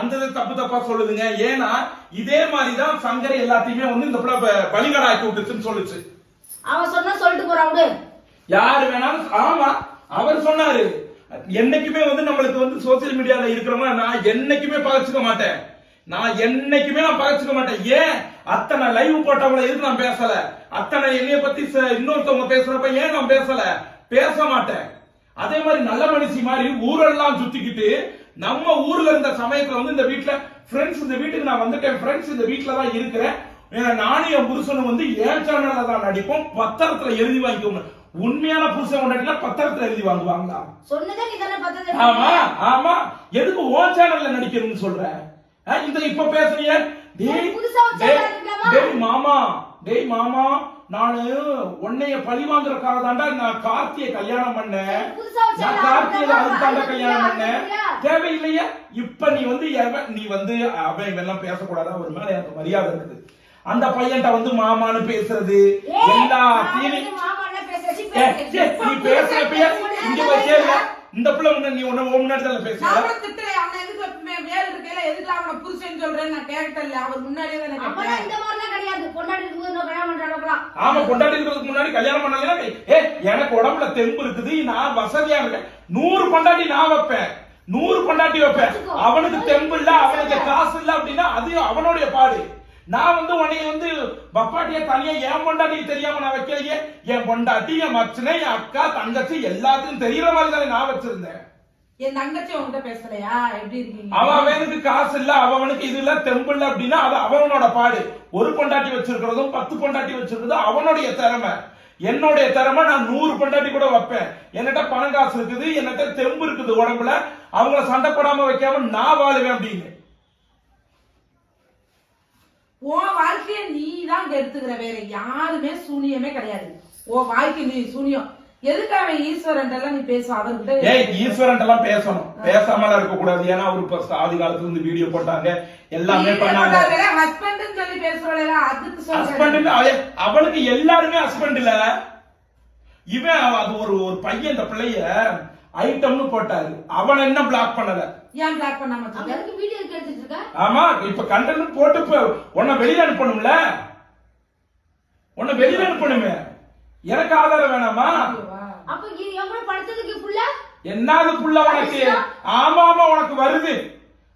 அந்த தப்பு தப்பா சொல்லுதுங்க. ஏன்னா இதே மாதிரிதான் சங்கரை எல்லாத்தையுமே வந்து இந்த பிள்ளை பலிகடாக்கி விட்டுச்சுன்னு சொல்லுச்சு. அவன் சொன்னா சொல்லிட்டு போறான் யாரு வேணாலும் ஆமா அவர் சொன்னாரு. என்னைக்குமே வந்து நம்மளுக்கு வந்து சோசியல் மீடியால இருக்கிறவங்க நான் என்னைக்குமே பகச்சுக்க மாட்டேன். நான் என்னைக்குமே நான் பகச்சுக்க மாட்டேன். ஏன்? அத்தனை லைவ் போட்டவங்கள எதுக்கு நான் பேசல? அத்தனை என்னைய பத்தி இன்னொருத்தவங்க பேசுறப்ப ஏன் நான் பேசல? பேச மாட்டேன். அதே மாதிரி நல்ல மனுஷி மாதிரி ஊரெல்லாம் சுத்திக்கிட்டு நம்ம ஊர்ல இருந்த சமயத்துல வந்து இந்த வீட்ல ஃப்ரெண்ட்ஸ் இந்த வீட்டுக்கு நான் வந்துட்டேன் ஃப்ரெண்ட்ஸ் இந்த வீட்ல தான் இருக்கிறேன். நானும் என் புருஷனும் வந்து ஏன் சேனல்ல தான் நடிப்போம்? பத்திரத்துல எழுதி வாங்கிக்கோங்க. உண்மையான புருஷன் கொண்டாட்டினா பத்திரத்துல எழுதி வாங்குவாங்களா? ஆமா ஆமா. எதுக்கு ஓ சேனல்ல நடிக்கணும்னு சொல்ற? இந்த இப்ப பேசுறீங்க டேய் மாமா டேய் மாமா நானு உன்னைய பழி வாங்குறதுக்காக தாண்டா நான் கார்த்தியை கல்யாணம் பண்ணேன். நான் கார்த்தியை? அதுக்கு தாண்டா கல்யாணம் பண்ணேன்? தேவையில்லையா. இப்ப நீ வந்து நீ வந்து அவன் இவெல்லாம் பேசக்கூடாது அவர் மேல எனக்கு மரியாதை இருக்குது. அந்த பையன்ட்ட வந்து மாமான்னு பேசுறது வச்சு. ஏய், நீ பேசுறப்பயே இங்க கேளுங்க இந்த பிள்ளை முன்ன நீ உன்ன தான் நான் பேசுற ஆமா கொண்டாடி இருக்கிறதுக்கு முன்னாடி கல்யாணம் பண்ணலைன்னா ஏ எனக்கு உடம்புல தெம்பு இருக்குது. நான் வசதியா இருக்கேன். நூறு கொண்டாடி நான் வைப்பேன். நூறு கொண்டாட்டி வைப்பேன். அவனுக்கு தெம்பு இல்ல அவனுக்கு காசு இல்ல அப்படின்னா அது அவனுடைய பாடு. நான் வந்து உன்னைய வந்து பப்பாட்டிய தனியா என் பொண்டாட்டி தெரியாம நான் வைக்கலையே. என் பொண்டாட்டி என் மச்சனை என் அக்கா தங்கச்சி எல்லாத்துக்கும் தெரியற மாதிரி தானே நான் வச்சிருந்தேன். என் தங்கச்சி உன்கிட்ட பேசலையா? எப்படி இருக்கீங்க? அவன் அவனுக்கு காசு இல்ல அவனுக்கு இது இல்ல தெம்பு இல்ல அப்படின்னா அது அவனோட பாடு. ஒரு பொண்டாட்டி வச்சிருக்கிறதும் பத்து பொண்டாட்டி வச்சிருக்கிறதும் அவனுடைய திறமை. என்னுடைய திறமை நான் நூறு பொண்டாட்டி கூட வைப்பேன். என்கிட்ட பணம் காசு இருக்குது என்கிட்ட தெம்பு இருக்குது உடம்புல. அவங்கள சண்டை போடாம வைக்காம நான் வாழுவேன் அப்படின்னு. உன் வாழ்க்கைய நீ தான் கெடுத்துக்கிற வேற யாருமே சூனியமே கிடையாது. உன் வாழ்க்கை நீ சூனியம். எதுக்கு அவன் ஈஸ்வரன் எல்லாம் நீ பேசுவ அவர்கிட்ட ஏய் ஈஸ்வரன் எல்லாம் பேசணும். பேசாமலாம் இருக்க கூடாது ஏன்னா அவர் இப்ப ஆதி காலத்துல இருந்து வீடியோ போட்டாங்க. எல்லாமே பண்ணாங்க. ஹஸ்பண்ட் சொல்லி பேசுறவள அதுக்கு ஹஸ்பண்ட் அவனுக்கு எல்லாருமே ஹஸ்பண்ட் இல்ல. இவன் அது ஒரு ஒரு பையன் இந்த பிள்ளைய ஐட்டம்னு போட்டாரு. அவன் என்ன பிளாக் பண்ணல? ஏன் பிளாக் பண்ணாம? எதுக்கு வீடியோ எடுத்து எடுத்துட்டு இருக்க ஆமா இப்ப கண்டென்ட் போட்டு இப்ப உன்னை வெளியில அனுப்பணும்ல? உன்னை வெளியில அனுப்பணுமே. எனக்கு ஆதாரம் வேணாமா. அப்ப இது எவ்வளவு படுத்ததுக்கு ஃபுல்லா என்னது புள்ள உனக்கு? ஆமா ஆமா உனக்கு வருது.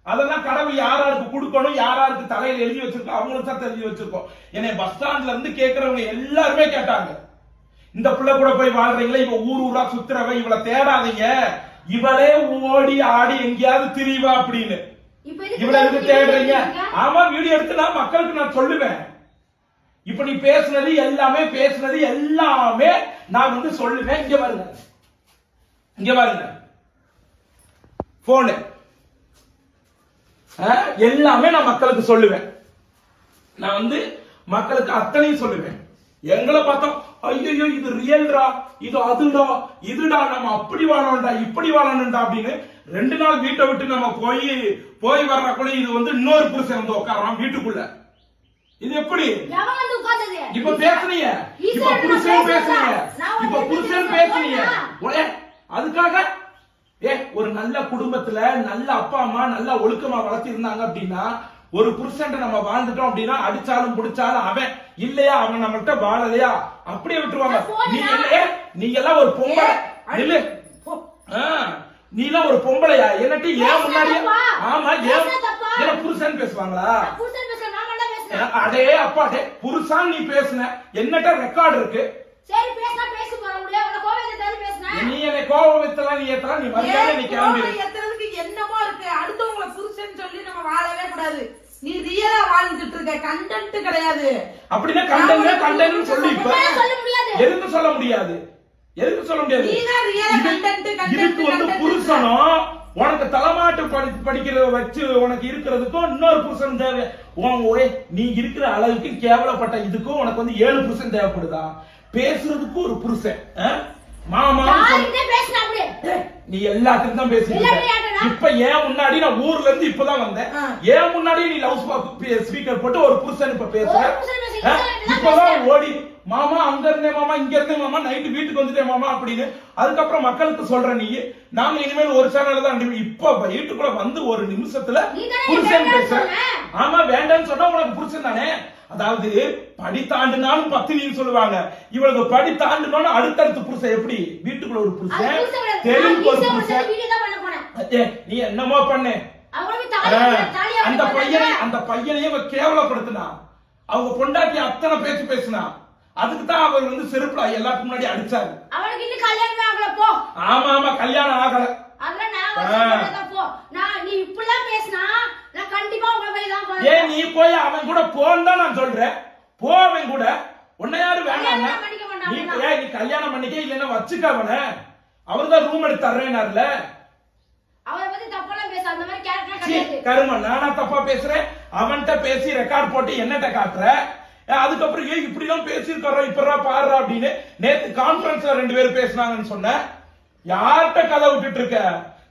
அதெல்லாம் கடவுள் யாராருக்கு கொடுக்கணும் யாராருக்கு தலையில எழுதி வச்சிருக்கோம் அவங்களுக்கு தான் எழுதி வச்சிருக்கோம். என்னை பஸ் ஸ்டாண்ட்ல இருந்து கேக்குறவங்க எல்லாருமே கேட்டாங்க. இந்த புள்ள கூட போய் வாழ்றீங்களா? இவ ஊர் ஊரா சுத்துறவ இவளை தேடாதீங்க. இவளே ஓடி ஆடி எங்கேயாவது திரிவா அப்படின்னு. இவளை எதுக்கு தேடுறீங்க? ஆமா வீடியோ எடுத்து நான் மக்களுக்கு நான் சொல்லுவேன். இப்ப நீ பேசுனது எல்லாமே பேசுனது எல்லாமே நான் வந்து சொல்லுவேன். இங்க பாருங்க. இங்க பாருங்க. போனு எல்லாமே நான் மக்களுக்கு சொல்லுவேன். நான் வந்து மக்களுக்கு அத்தனையும் சொல்லுவேன். எங்களை பார்த்தோம் ஐயோ இது ரியல்டா இது அதுடா இதுடா நம்ம அப்படி வாழணும்டா இப்படி வாழணும்டா அப்படின்னு ரெண்டு நாள் வீட்டை விட்டு நம்ம போய் போய் வர்றக்குள்ள இது வந்து இன்னொரு புருஷன் வந்து உட்காரான் வீட்டுக்குள்ள. இது எப்படி? இப்ப பேசுனீங்க இப்ப புருஷன் பேசுறா. பேசுனீங்க நான் இப்ப புருஷன்? ஒரே அதுக்காக? ஏ ஒரு நல்ல குடும்பத்துல நல்ல அப்பா அம்மா நல்ல ஒழுக்கமா வளர்த்தி இருந்தாங்க அப்படின்னா ஒரு புருஷன் நம்ம வாழ்ந்துட்டோம் அப்படின்னா அடிச்சாலும் புடிச்சாலும் அவன் இல்லையா? அவன் நம்மகிட்ட வாழலையா? அப்படியே விட்டுருவாங்க. நான் போனா? நீ இல்லையே நீ எல்லாம் ஒரு பொம்பளை. ஆ, நீ எல்லாம் ஒரு பொம்பளையா? என்னட்டி ஏன் தப்பா? ஆமா ஏன்? புருஷன் பேசுவாங்களா. அடே அப்பா அடே புருஷான் நீ பேசுன. என்னட்ட ரெக்கார்டு இருக்கு? சரி பேசி நீ என்னை கோபம் வைத்தலாம் நீ ஏத்தலாம். நீ மரியாதை நீ ஏன் கிளம்பி கோவம் ஏத்துறதுக்கு என்னமோ இருக்கு அடுத்தவங்கள புருஷன் சொல்லி நம்ம வாழவே கூடாது. நீ ரியலா வாழ்ந்துட்டு இருக்க. கண்டென்ட் கிடையாது. அப்படின்னா கண்டன கண்டனம் சொல்லு இப்ப. சொல்ல முடியாது. எதுக்கு சொல்ல முடியாது? எதுக்கு சொல்ல முடியாது? இதுக்கு வந்து. புருஷனும் உனக்கு தலைமாட்டு படி படிக்கிறத வச்சு உனக்கு இருக்கிறதுக்கும் இன்னொரு புருஷன் தேவை. உன் நீ இருக்கிற அளவுக்கு கேவலப்பட்ட இதுக்கும் உனக்கு வந்து ஏழு புருஷன் தேவைப்படுதா? பேசுறதுக்கு ஒரு புருஷன்? மாமா நீ எல்லாத்துக்கும் தான் பேசிட்டு? இப்ப ஏன் முன்னாடி நான் ஊர்ல இருந்து இப்பதான் வந்தேன். ஏன் முன்னாடி நீ லவ் ஸ்பீக்கர் போட்டு ஒரு புருஷன் இப்ப பேசுற? இப்பதான். ஓடி மாமா அங்க இருந்தே மாமா இங்க இருந்தே மாமா நைட்டு வீட்டுக்கு வந்துட்டேன் மாமா அப்படின்னு அதுக்கப்புறம் மக்களுக்கு சொல்ற நீ நாங்க இனிமேல் ஒரு சேனல் தான் இப்ப வீட்டுக்குள்ள வந்து ஒரு நிமிஷத்துல புருஷன் பேசுற. ஆமா வேண்டாம்னு சொன்னா உனக்கு புருஷன் தானே அதாவது படி தாண்டுனாலும் பத்தினின்னு சொல்லுவாங்க. இவளுக்கு படி தாண்டுனாலும் அடுத்தடுத்த புருஷன் எப்படி? வீட்டுக்குள்ள ஒரு புருஷன். தெலுங்கு ஒரு புருஷன். நீ என்னமோ பண்ணு. அந்த பையனை. அந்த பையனையே கேவலப்படுத்தினா. அவங்க பொண்டாட்டி அத்தனை பேச்சு பேசினா. அதுக்கு தான் அவர் வந்து செருப்புல எல்லாத்துக்கு முன்னாடி அடிச்சாரு. அவனுக்கு இன்னும் கல்யாணமே ஆகல போ. ஆமா ஆமா கல்யாணம் ஆகல. அதெல்லாம் நான் நீ இப்படிலாம் பேசினா நான் கண்டிப்பா உங்களை ஏன் நீ போய் அவன் கூட போன்னு தான் நான் சொல்றேன். போ அவன் கூட. உன்னை யாரு வேணாம் நீ. ஏன் நீ கல்யாணம் பண்ணிக்க இல்லைன்னா வச்சுக்க அவனை. அவர் தான் ரூம் எடுத்து தர்றேனார்ல அவரை பத்தி தப்பெல்லாம் பேச அந்த மாதிரி கேரக்டர் சீ, கிடையாது. கரும நானா தப்பா பேசுறேன்? அவன்கிட்ட பேசி ரெக்கார்ட் போட்டு என்னட்ட காட்டுற? அதுக்கப்புறம் ஏன் இப்படி எல்லாம் பேசியிருக்கிறோம் இப்படா பாடுறா அப்படின்னு நேத்து கான்பரன்ஸ்ல ரெண்டு பேரும் பேசினாங்கன்னு சொன்ன. யார்கிட்ட கதை விட்டுட்டு இருக்க?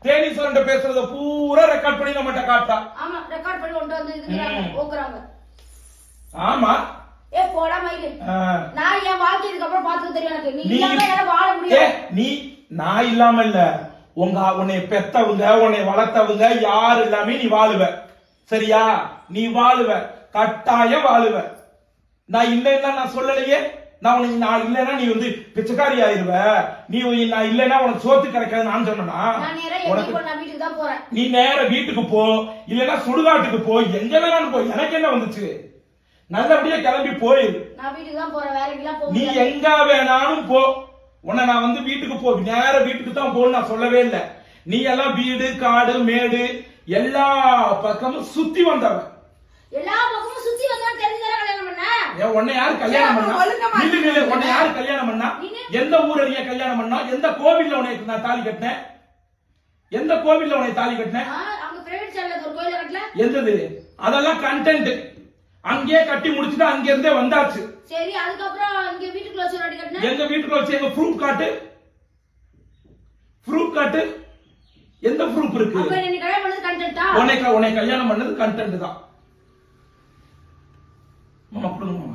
தேனீஸ்வரன் பேசுறத பூரா ரெக்கார்ட் பண்ணி நம்மகிட்ட காட்டா. ஆமா ரெக்கார்ட் பண்ணி கொண்டு வந்து இதுக்குறாங்க ம். ஓக்குறாங்க. ஆமா. ஏ போடா மயிலு. நான் என் வாழ்க்கை இதுக்கப்புறம் பார்த்துக்க தெரியும் எனக்கு. நீ இல்லாம என்னால வாழ ஏ முடியாது நீ நான் இல்லாம இல்ல. உங்க உன்னை பெத்தவங்க உன்னை வளர்த்தவங்க யார் இல்லாம நீ வாழுவ. சரியா? நீ வாழுவ. கட்டாயம் வாழுவ. நான் இல்லைன்னா நான் சொல்லலையே? நான் உனக்கு நான் இல்லைன்னா நீ வந்து பிச்சைக்காரி ஆயிருவ நீ நான் இல்லைன்னா உனக்கு சோத்து கிடைக்காது நான் சொன்னா நீ நேர வீட்டுக்கு போ இல்லைன்னா சுடுகாட்டுக்கு போ எங்க வேணாலும் போ எனக்கு என்ன வந்துச்சு? நல்லபடியா கிளம்பி போயிரு நீ எங்க வேணாலும் போ. உன்னை நான் வந்து வீட்டுக்கு போ நேர வீட்டுக்கு தான் போன்னு நான் சொல்லவே இல்லை. நீ எல்லாம் வீடு காடு மேடு எல்லா பக்கமும் சுத்தி வந்தவன். எல்லா பக்கமும் சுத்தி வந்தவன் தெரிஞ்சு தானே கல்யாணம் பண்ண? ஏன் உன்னை யாரு கல்யாணம் பண்ணா? நில்லு நில்லு உன்னை யாரு கல்யாணம் பண்ணா? எந்த ஊர்ல நீ கல்யாணம் பண்ணா? எந்த கோவில்ல உனக்கு நான் தாலி கட்டினேன்? எந்த கோவில்ல உனக்கு தாலி கட்டினேன்? அங்க பிரைவேட் சேனல்ல ஒரு கோயில கட்டல எந்தது? அதெல்லாம் கண்டென்ட் அங்கேயே கட்டி முடிச்சுட்டு அங்க இருந்தே வந்தாச்சு. சரி அதுக்கப்புறம் இங்க வீட்டுக்குள்ள வச்சு ஒரு கட்டின? எங்க வீட்டுக்குள்ள வச்சு எங்க ப்ரூஃப் காட்டு ப்ரூஃப் காட்டு எந்த ப்ரூஃப் இருக்கு? அப்ப நீ கல்யாணம் பண்ணது கண்டென்ட்டா உன்னை க- உன்னை கல்யாணம் பண்ணது கண்டென்ட் தான். மாமா கொடுங்க மாமா